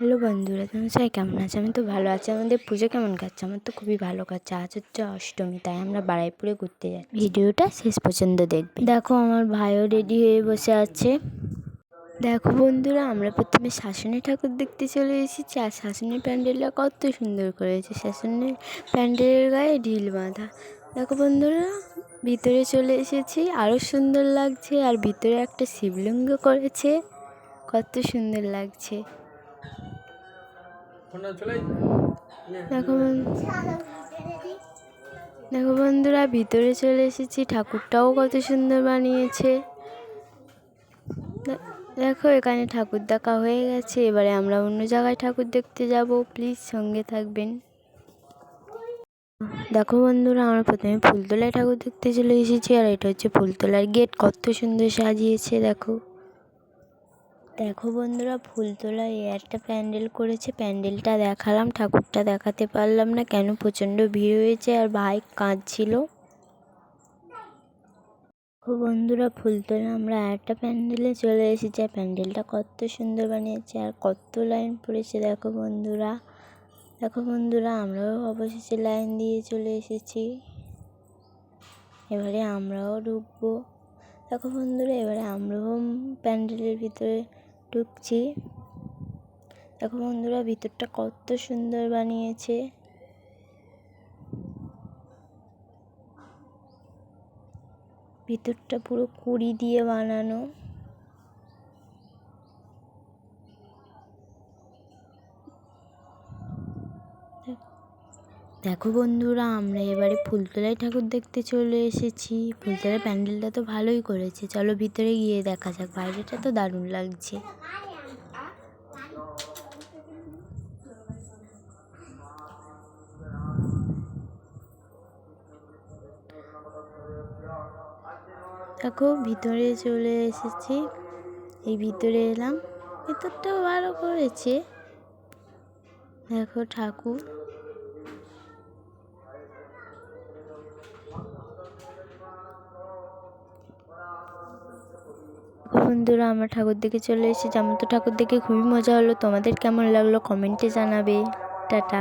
Hello বন্ধুরা তুমি সবাই কেমন আছে? আমি তো ভালো আছি। আমাদের পুজো কেমন কাটছে? আমার তো খুবই ভালো কাটছে। আজ হচ্ছে অষ্টমী তাই আমরা বাড়াইপুরে ঘুরতে যাচ্ছি। ভিডিওটা শেষ পর্যন্ত দেখবে। দেখো আমার ভাইও রেডি হয়ে বসে আছে। দেখো বন্ধুরা আমরা প্রথমে শাসনী ঠাকুর দেখতে চলে এসেছি। আর শাসনী প্যান্ডেলটা কত সুন্দর করেছে। শাসনের প্যান্ডেলের গায়ে ঢিল বাঁধা। দেখো বন্ধুরা ভিতরে চলে এসেছি। আরও সুন্দর লাগছে। আর ভিতরে একটা শিবলিঙ্গ করেছে। কত সুন্দর লাগছে। দেখো দেখো বন্ধুরা, ভিতরে চলে এসেছি। ঠাকুরটাও কত সুন্দর বানিয়েছে। দেখো, এখানে ঠাকুর দেখা হয়ে গেছে। এবারে আমরা অন্য জায়গায় ঠাকুর দেখতে যাব। প্লিজ সঙ্গে থাকবেন। দেখো বন্ধুরা, আমরা প্রথমে ফুলতলায় ঠাকুর দেখতে চলে এসেছি। আর এটা হচ্ছে ফুলতলার গেট। কত সুন্দর সাজিয়েছে, দেখো। দেখো বন্ধুরা ফুলতলায় এই একটা প্যান্ডেল করেছে। প্যান্ডেলটা দেখালাম, ঠাকুরটা দেখাতে পারলাম না কেন, প্রচণ্ড ভিড় হয়েছে আর ভাই কাঁদছিল। দেখো বন্ধুরা, ফুলতলা আমরা একটা প্যান্ডেলে চলে এসেছি আর প্যান্ডেলটা কত সুন্দর বানিয়েছে আর কত লাইন পড়েছে, দেখো বন্ধুরা। দেখো বন্ধুরা, আমরাও অবশেষে লাইন দিয়ে চলে এসেছি। এবারে আমরাও ঢুকবো। দেখো বন্ধুরা, এবারে আমরাও প্যান্ডেলের ভিতরে ঢুকছি দেখো বন্ধুরা ভিতরটা কত সুন্দর বানিয়েছে। ভিতরটা পুরো কুড়ি দিয়ে বানানো। দেখো বন্ধুরা, আমরা এবারে ফুলতলায় ঠাকুর দেখতে চলে এসেছি। ফুলতলার প্যান্ডেলটা তো ভালোই করেছে। চলো ভিতরে গিয়ে দেখা যাক, বাইরেটা তো দারুণ লাগছে। দেখো, ভিতরে চলে এসেছি। এই ভিতরে এলাম। ভিতরটাও ভালো করেছে। দেখো ঠাকুর। বন্ধুরা, আমার ঠাকুর দেখে চলে এসেছি। আমার তো ঠাকুর দেখে খুবই মজা হলো। তোমাদের কেমন লাগল কমেন্টে জানাবে। টাটা।